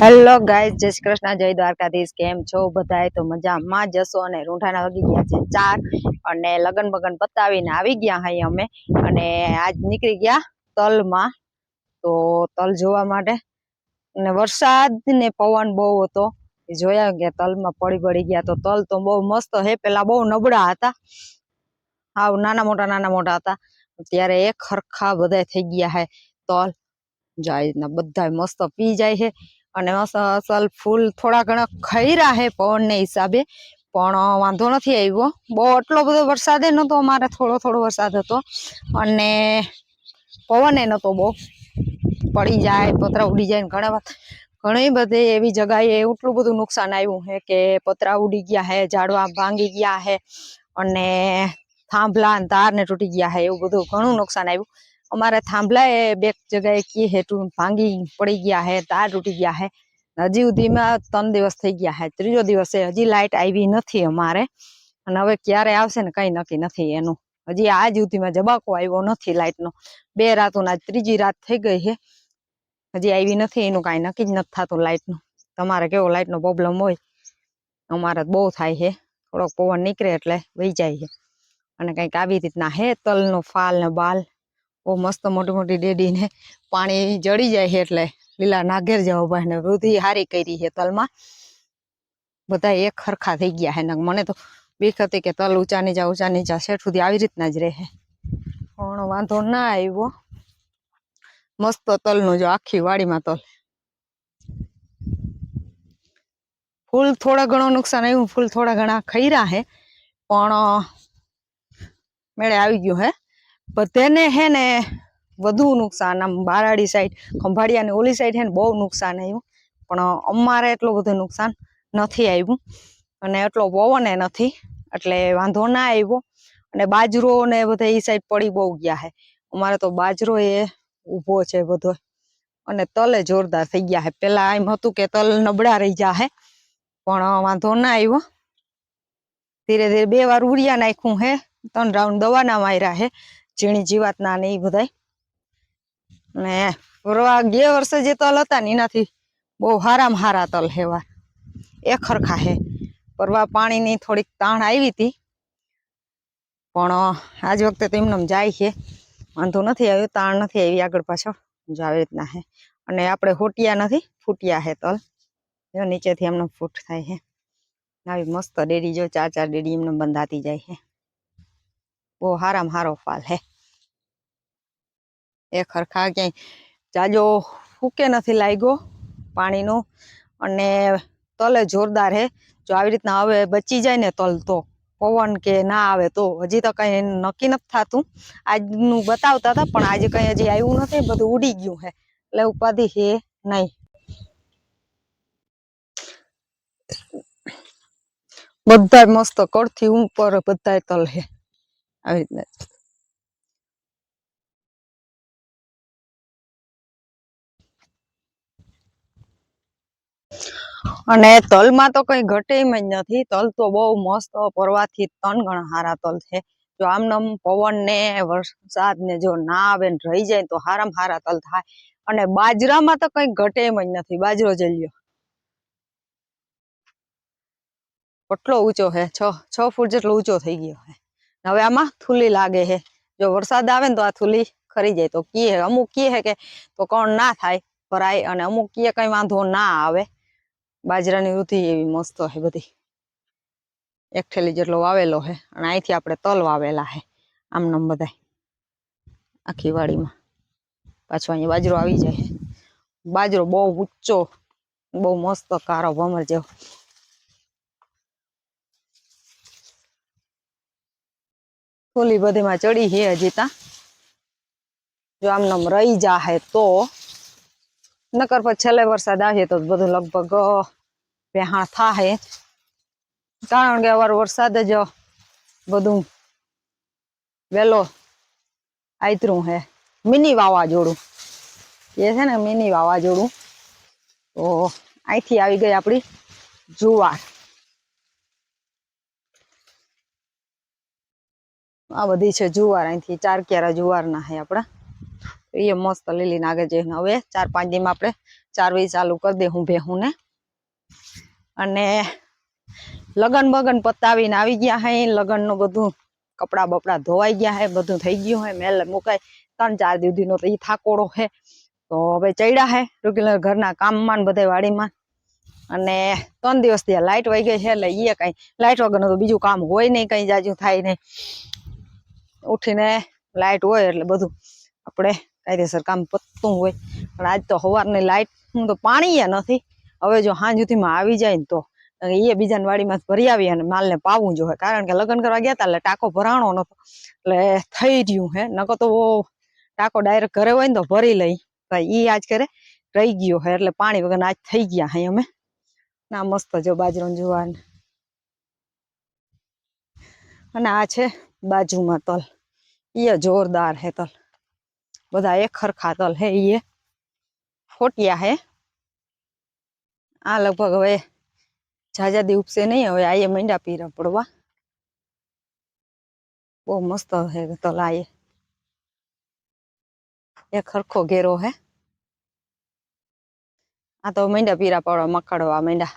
Hello guys જય શ્રી કૃષ્ણ, જય દ્વારકાધીશ, કેમ છો બધાય? તો મજામાં જશો અને રૂંઠાના વાગી ગયા છે ચાર અને લગન બગન પતાવીને આવી ગયા અહીં અમે. અને આજ નીકળી ગયા તલમાં. તો તલ જોવા માટે. અને વરસાદ ને પવન બહુ હતો. જોયા ગયા તલમાં પડી પડી ગયા. તો તલ તો બહુ મસ્ત હે. પેલા બહુ નબળા હતા. હાવ નાના મોટા નાના મોટા હતા. ત્યારે એક ખરખા બધા થઈ ગયા હે તલ. જાય બધા મસ્ત પી જાય છે અને અસલ ફૂલ થોડા ઘણા ખઈરા હે પવનને હિસાબે, પણ વાંધો નથી આવ્યો. બહુ એટલો બધો વરસાદ નહોતો અમારે થોડો થોડો વરસાદ હતો. અને પવન નતો બહુ. પડી જાય, પતરા ઉડી જાય ને ઘણા ઘણી બધી એવી જગાએ એટલું બધું નુકસાન આવ્યું છે કે પતરા ઉડી ગયા હે, ઝાડવા ભાંગી ગયા હે અને થાંભલા ને ને તૂટી ગયા હે, એવું બધું ઘણું નુકસાન આવ્યું. અમારે થાંભલા એ બે જગ્યાએ કી હેઠું ભાંગી પડી ગયા હે તાર તૂટી ગયા હે. હજી સુધીમાં ત્રણ દિવસ થઈ ગયા હે. ત્રીજો દિવસે હજી લાઇટ આવી નથી અમારે. અને હવે ક્યારે આવશે ને કઈ નક્કી નથી એનું. હજી આજ સુધીમાં જબાકો આવ્યો નથી લાઇટનો બે રાતોના ત્રીજી રાત થઈ ગઈ છે હજી આવી નથી, એનું કાંઈ નક્કી જ નથી થતું લાઇટનું તમારે કેવો લાઇટનો પ્રોબ્લેમ હોય? અમારે બહુ થાય છે થોડોક પવન નીકળે એટલે વહી જાય છે અને કંઈક આવી રીતના હે, તલનો ફાલ ને બાલ. બહુ મસ્ત મોટી મોટી ડેડી ને પાણી જડી જાય છે એટલે લીલા નાગેર જવા ભાઈને વૃદ્ધિ હારી કરી છે તલમાં. બધા એક ખરખા થઈ ગયા છે મને તો બીક હતી કે તલ ઊંચા નીચા ઊંચા નીચા શેઠ સુધી આવી રીતના જ રહે. પણ વાંધો ના આવ્યો. મસ્ત તલનું જો આખી વાડીમાં તલ. ફૂલ થોડા ઘણો નુકસાન આવ્યું, ફૂલ થોડા ઘણા ખૈરા હે પણ મેળે આવી ગયું હે. પણ તેને હે ને વધુ નુકસાન, આમ બારાડી સાઈડ ખંભાળિયા ની ઓલી સાઈડ હે ને બહુ નુકસાન આવ્યું પણ અમારે એટલું બધું નુકસાન નથી આવ્યું અને એટલો પવને નથી, એટલે વાંધો ના આવ્યો અને બાજરો ને બધા એ સાઈડ પડી બહુ ગયા હે. અમારે તો બાજરો એ ઊભો છે બધો. અને તલે જોરદાર થઈ ગયા હે. પેલા એમ હતું કે તલ નબળા રહી જા હે. પણ વાંધો ના આવ્યો ધીરે ધીરે બે વાર ઉડિયા નાખ્યું હે. ત્રણ રાઉન્ડ દવાના માર્યા હે. ઝીણી જીવાતના ને એ બધાય. ને ફરવા ગયા વર્ષે જે તલ હતા ને એનાથી બહુ હારામાં હારા તલ હેવા એ ખરખા હે પરવા પાણીની થોડીક તાણ આવી હતી. પણ આજ વખતે તો એમને જાય છે. વાંધો નથી આવ્યો, તાણ નથી આવી આગળ પાછળ. જો આવી રીતના હે અને આપણે હોટિયા નથી, ફૂટિયા હે તલ. જો નીચેથી એમને ફૂટ થાય છે. આવી મસ્ત ડેરી જો ચાર ચાર ડેરી એમને બંધાતી જાય છે. બહુ હારામાં હારો ફાલ હે એ ખરખા ક્યાંય જાજો ફૂકે નથી લાગ્યો પાણીનો. અને તલે જોરદાર હે. જો આવી રીતના હવે બચી જાય ને તલ તો, પવન કે ના આવે તો હજી તો કઈ નક્કી નથી થતું. આજનું બતાવતા હતા પણ આજે કઈ હજી આવ્યું નથી, બધું ઉડી ગયું હે. એટલે ઉપાધિ હે નહીં. બધા મસ્ત કળથી ઉપર બધા તલ હે. આવી રીતના. અને તલમાં તો કઈ ઘટે જ નથી. તલ તો બહુ મસ્ત પરવાથી ત્રણ ગણા હારા તલ છે. જો આમનામ પવન ને વરસાદ ને જો ના આવે ને રહી જાય તો હારામ હારા તલ થાય. અને બાજરામાં તો કઈ ઘટે જ નથી. બાજરો જઈ લ્યો. કેટલો ઊંચો હે? છ છ ફૂટ જેટલો ઊંચો થઈ ગયો હે. હવે આમાં થૂલી લાગે હે. જો વરસાદ આવે ને તો આ થૂલી ખરી જાય. તો કીએ, અમુક કીએ હે કે તો કોણ ના થાય ભરાય અને અમુક કીએ કઈ વાંધો ના આવે. બાજરાની વૃદ્ધિ એવી મસ્ત હે બધી. એક થેલી જેટલો વાવેલો હે અને અહીંથી આપણે તલ વાવેલા હે આમનામ બધાય. આખી વાડીમાં. પાછો અહીંયા બાજરો આવી જાય. બાજરો બહુ ઊંચો, બહુ મસ્ત કારો ભમર જેવો. ફૂલી બધીમાં ચડી હે હજી તા. જો આમનામ રહી જાહે તો નકર પછી છેલ્લે વરસાદ આવે તો બધું લગભગ વેહાણ થાહે. કારણ કે અવાર વરસાદ જ બધું વેલો આયતરું હે. મિની વાવાઝોડું. એ છે ને મિની વાવાઝોડું. તો અહીંથી આવી ગઈ આપણી જુવાર. આ બધી છે જુવાર અહીંથી ચાર ક્યારા જુવારના હે આપણા એ મસ્ત લીલી નાગે છે હવે ચાર પાંચ દીમાં આપણે ચારવી ચાલુ કરી દે હું ભેહું ને. અને લગન બગન પતાવીને આવી ગયા હે, લગનનું બધું કપડા બપડા ધોવાઈ ગયા હે, બધું થઈ ગયું હે મેલ મુકાય ત્રણ ચાર દીધીનો તો એ થાકોડો હે. તો હવે ચડ્યા હે રેગ્યુલર ઘરના કામમાં બધે વાડીમાં. અને ત્રણ દિવસ ત્યાં લાઇટ વહી ગઈ છે એટલે એ કઈ લાઇટ વગરનું તો બીજું કામ હોય નહીં, કઈ જાજુ થાય નહીં. ઉઠીને લાઇટ હોય એટલે બધું આપણે કાયદેસર કામ પતતું હોય. પણ આજ તો સવારની લાઇટ હું તો પાણી નથી. હવે જો સાંજ સુધીમાં આવી જાય ને તો એ બીજાની વાડીમાં ભરી આવી અને માલને પાવું જોઈએ કારણ કે લગ્ન કરવા ગયા હતા એટલે ટાંકો ભરાણો નતો એટલે થઈ રહ્યું હે. નકો તો ટાંકો ડાયરેક્ટ ઘરે હોય ને તો ભરી લઈ. ભાઈ એ આજ કરે રહી ગયો હે. એટલે પાણી વગર આજ થઈ ગયા હે અમે. ના, મસ્ત જો બાજરો જોવાને. અને આ છે બાજુમાં તલ. એ જોરદાર હે તલ. બધા એક ખરખા તલ હે ઈ ફોટિયા હે આ લગભગ હવે જાજા દી ઉપસે નહીં હવે આયે મંડા પીરા પડવા બહુ મસ્ત હે તલ આયે એક ખરખો ઘેરો હે આ તો મંડા પીરા પડવા મકડવા મંડા